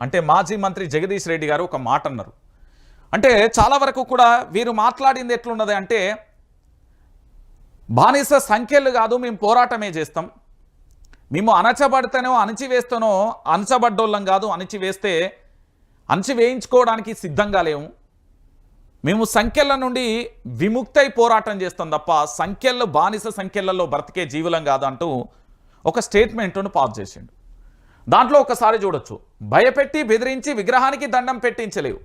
అంటే మాజీ మంత్రి జగదీష్ రెడ్డి గారు ఒక మాట అన్నారు. అంటే చాలా వరకు కూడా వీరు మాట్లాడింది ఎట్లున్నది అంటే బానిస సంఖ్యలు కాదు మేము పోరాటమే చేస్తాం. మేము అణచబడితేనో అణచివేస్తేనో అణచబడ్డోళ్ళం కాదు అణచివేస్తే అణచివేయించుకోవడానికి సిద్ధంగా లేము. మేము సంఖ్యల నుండి విముక్తై పోరాటం చేస్తాం తప్ప సంఖ్యల్లో బానిస సంఖ్యలలో బ్రతికే జీవులం కాదు అంటూ ఒక స్టేట్మెంట్ను పాస్ చేసిండు. దాంట్లో ఒకసారి చూడొచ్చు. భయపెట్టి బెదిరించి విగ్రహానికి దండం పెట్టించలేవు.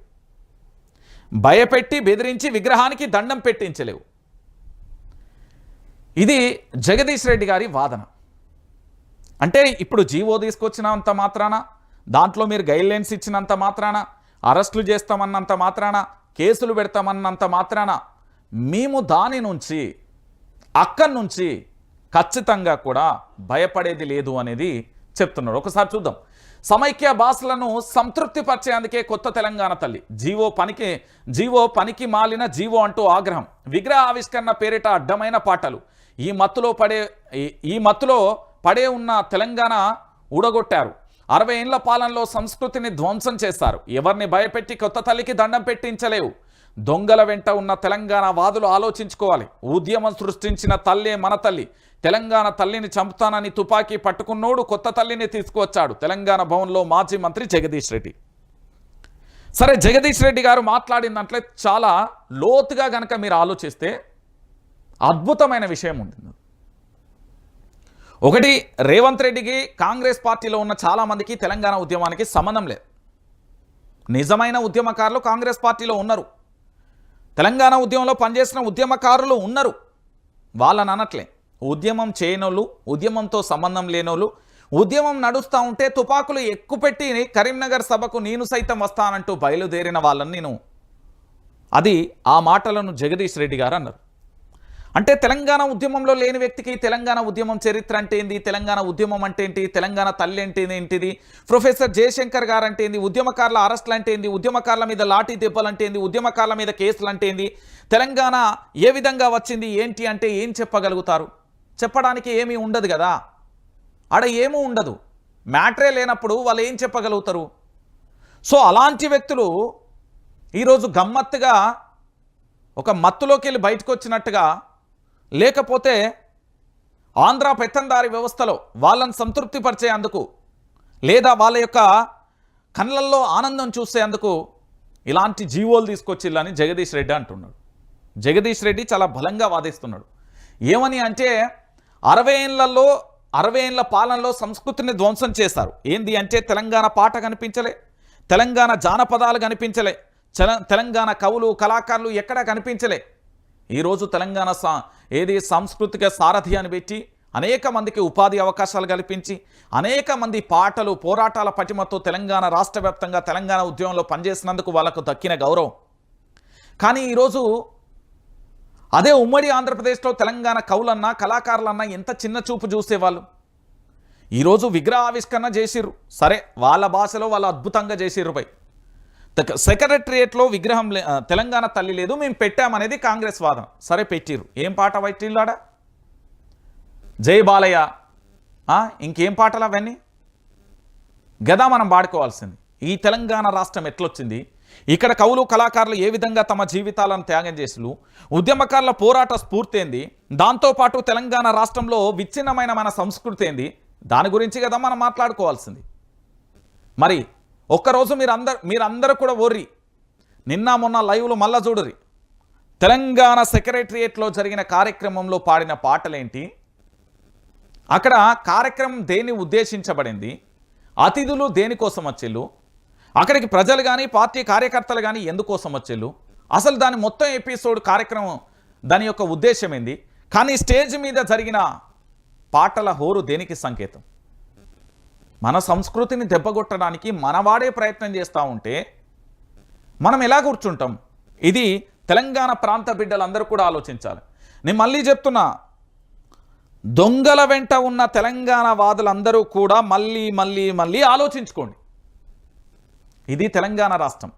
భయపెట్టి బెదిరించి విగ్రహానికి దండం పెట్టించలేవు. ఇది జగదీష్ రెడ్డి గారి వాదన. అంటే ఇప్పుడు జీవో తీసుకొచ్చినంత మాత్రాన దాంట్లో మీరు గైడ్లైన్స్ ఇచ్చినంత మాత్రాన అరెస్టులు చేస్తామన్నంత మాత్రాన కేసులు పెడతామన్నంత మాత్రాన మేము దాని నుంచి అక్కడి నుంచి ఖచ్చితంగా కూడా భయపడేది లేదు అనేది చెప్తున్నాడు. ఒకసారి చూద్దాం. సమైక్య భాషలను సంతృప్తిపరిచేందుకే కొత్త తెలంగాణ తల్లి. జీవో పనికి జీవో పనికి మాలిన జీవో అంటూ ఆగ్రహం. విగ్రహ ఆవిష్కరణ పేరిట అడ్డమైన పాటలు. ఈ మత్తులో పడే ఈ- ఈ మత్తులో పడే ఉన్న తెలంగాణ ఊడగొట్టారు. అరవై ఏళ్ళ పాలనలో సంస్కృతిని ధ్వంసం చేశారు. ఎవరిని భయపెట్టి కొత్త తల్లికి దండం పెట్టించలేవు. దొంగల వెంట ఉన్న తెలంగాణ వాదులు ఆలోచించుకోవాలి. ఉద్యమం సృష్టించిన తల్లే మన తల్లి. తెలంగాణ తల్లిని చంపుతానని తుపాకీ పట్టుకున్నోడు కొత్త తల్లిని తీసుకువచ్చాడు. తెలంగాణ భవన్లో మాజీ మంత్రి జగదీష్ రెడ్డి. సరే జగదీష్ రెడ్డి గారు మాట్లాడిన దాంట్లో చాలా లోతుగా గనక మీరు ఆలోచిస్తే అద్భుతమైన విషయం ఉంటుంది. ఒకటి రేవంత్ రెడ్డికి కాంగ్రెస్ పార్టీలో ఉన్న చాలామందికి తెలంగాణ ఉద్యమానికి సంబంధం లేదు. నిజమైన ఉద్యమకారులు కాంగ్రెస్ పార్టీలో ఉన్నారు. తెలంగాణ ఉద్యమంలో పనిచేసిన ఉద్యమకారులు ఉన్నారు. వాళ్ళని అనట్లే. ఉద్యమం చేయనోళ్ళు ఉద్యమంతో సంబంధం లేనోళ్ళు ఉద్యమం నడుస్తూ ఉంటే తుపాకులు ఎక్కుపెట్టి కరీంనగర్ సభకు నేను సైతం వస్తానంటూ బయలుదేరిన వాళ్ళని నేను. అది ఆ మాటలను జగదీష్ రెడ్డి గారు అన్నారు. అంటే తెలంగాణ ఉద్యమంలో లేని వ్యక్తికి తెలంగాణ ఉద్యమం చరిత్ర అంటే ఏంది? తెలంగాణ ఉద్యమం అంటే ఏంటి? తెలంగాణ తల్లి అంటే ఏంటిది? ప్రొఫెసర్ జయశంకర్ గారు అంటే ఏంది? ఉద్యమకారుల అరెస్టులు అంటే ఏంది? ఉద్యమకారుల మీద లాఠీ దెబ్బలు అంటే ఏంది? ఉద్యమకారుల మీద కేసులు అంటే ఏంది? తెలంగాణ ఏ విధంగా వచ్చింది? ఏంటి అంటే ఏం చెప్పగలుగుతారు? చెప్పడానికి ఏమీ ఉండదు కదా. ఆడ ఏమీ ఉండదు. మ్యాటరే లేనప్పుడు వాళ్ళు ఏం చెప్పగలుగుతారు? సో అలాంటి వ్యక్తులు ఈరోజు గమ్మత్తుగా ఒక మత్తులోకి వెళ్ళి బయటకు వచ్చినట్టుగా లేకపోతే ఆంధ్ర పెత్తందారి వ్యవస్థలో వాళ్ళని సంతృప్తిపరిచేందుకు లేదా వాళ్ళ యొక్క కళ్ళల్లో ఆనందం చూసేందుకు ఇలాంటి జీవోలు తీసుకొచ్చిల్లని జగదీష్ రెడ్డి అంటున్నాడు. జగదీష్ రెడ్డి చాలా బలంగా వాదిస్తున్నాడు. ఏమని అంటే అరవై ఏళ్ళలో అరవై ఏళ్ళ పాలనలో సంస్కృతిని ధ్వంసం చేశారు. ఏంది అంటే తెలంగాణ పాట కనిపించలే తెలంగాణ జానపదాలు కనిపించలే తెలంగాణ కవులు కళాకారులు ఎక్కడా కనిపించలే. ఈరోజు తెలంగాణ సా ఏది సాంస్కృతిక సారథి అని పెట్టి అనేక మందికి ఉపాధి అవకాశాలు కల్పించి అనేక మంది పాటలు పోరాటాల పటిమతో తెలంగాణ రాష్ట్ర తెలంగాణ ఉద్యమంలో పనిచేసినందుకు వాళ్ళకు దక్కిన గౌరవం. కానీ ఈరోజు అదే ఉమ్మడి ఆంధ్రప్రదేశ్లో తెలంగాణ కవులన్నా కళాకారులన్నా ఎంత చిన్న చూపు చూసేవాళ్ళు. ఈరోజు విగ్రహావిష్కరణ చేసిర్రు. సరే వాళ్ళ భాషలో వాళ్ళు అద్భుతంగా చేసిర్రు పై సెక్రటరియేట్లో విగ్రహం లే- తెలంగాణ తల్లి లేదు మేము పెట్టామనేది కాంగ్రెస్ వాదన సరే పెట్టిర్రు. ఏం పాట పెట్టిల్లాడా జై బాలయ్య. ఇంకేం పాటలు అవన్నీ? గదా మనం పాడుకోవాల్సింది. ఈ తెలంగాణ రాష్ట్రం ఎట్లొచ్చింది? ఇక్కడ కవులు కళాకారులు ఏ విధంగా తమ జీవితాలను త్యాగం చేసిలు ఉద్యమకారుల పోరాట స్ఫూర్తి ఏంది? దాంతోపాటు తెలంగాణ రాష్ట్రంలో విచ్ఛిన్నమైన మన సంస్కృతి ఏంది? దాని గురించి కదా మనం మాట్లాడుకోవాల్సింది. మరి ఒక్కరోజు మీరు అందరు మీరందరూ కూడా ఓర్రి. నిన్న మొన్న లైవ్లో మళ్ళా చూడరి తెలంగాణ సెక్రటరియేట్లో జరిగిన కార్యక్రమంలో పాడిన పాటలేంటి? అక్కడ కార్యక్రమం దేని ఉద్దేశించబడింది? అతిథులు దేనికోసం వచ్చిళ్ళు? అక్కడికి ప్రజలు కానీ పార్టీ కార్యకర్తలు కానీ ఎందుకోసం వచ్చిళ్ళు? అసలు దాని మొత్తం ఎపిసోడ్ కార్యక్రమం దాని యొక్క ఉద్దేశం ఏంది? కానీ స్టేజ్ మీద జరిగిన పాటల హోరు దేనికి సంకేతం? మన సంస్కృతిని దెబ్బగొట్టడానికి మనవాడే ప్రయత్నం చేస్తూ ఉంటే మనం ఎలా కూర్చుంటాం? ఇది తెలంగాణ ప్రాంత బిడ్డలందరూ కూడా ఆలోచించాలి. నేను మళ్ళీ చెప్తున్నా దొంగల వెంట ఉన్న తెలంగాణ వాదులందరూ కూడా మళ్ళీ మళ్ళీ మళ్ళీ ఆలోచించుకోండి. ఇది తెలంగాణ రాష్ట్రం.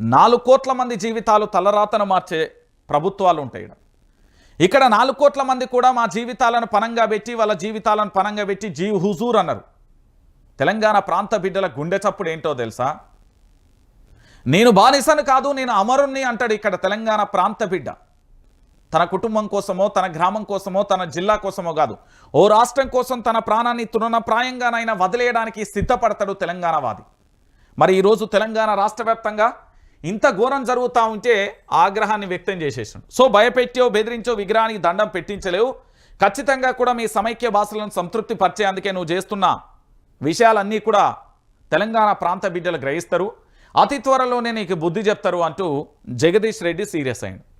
నాలుగు కోట్ల మంది జీవితాలు తలరాతను మార్చే ప్రభుత్వాలు ఉంటాయి ఇక్కడ. నాలుగు కోట్ల మంది కూడా మా జీవితాలను పనంగా పెట్టి వాళ్ళ జీవితాలను పనంగా పెట్టి జీ హుజూర్ అన్నారు. తెలంగాణ ప్రాంత బిడ్డల గుండె చప్పుడు ఏంటో తెలుసా? నేను బానిసను కాదు నేను అమరుణ్ణి అంటాడు ఇక్కడ తెలంగాణ ప్రాంత బిడ్డ. తన కుటుంబం కోసమో తన గ్రామం కోసమో తన జిల్లా కోసమో కాదు. ఓ రాష్ట్రం కోసం తన ప్రాణాన్ని తృణప్రాయంగానైనా వదిలేయడానికి సిద్ధపడతాడు తెలంగాణవాది. మరి ఈరోజు తెలంగాణ రాష్ట్ర ఇంత ఘోరం జరుగుతూ ఉంటే ఆగ్రహాన్ని వ్యక్తం చేసేసాడు. సో భయపెట్టో బెదిరించో విగ్రహానికి దండం పెట్టించలేవు. ఖచ్చితంగా కూడా మీ సమైక్య భాషలను సంతృప్తి పరిచేందుకే నువ్వు చేస్తున్నా. విషయాలన్నీ కూడా తెలంగాణ ప్రాంత బిడ్డలు గ్రహిస్తారు. అతి త్వరలోనే నీకు బుద్ధి చెప్తారు అంటూ జగదీష్ రెడ్డి సీరియస్ అయింది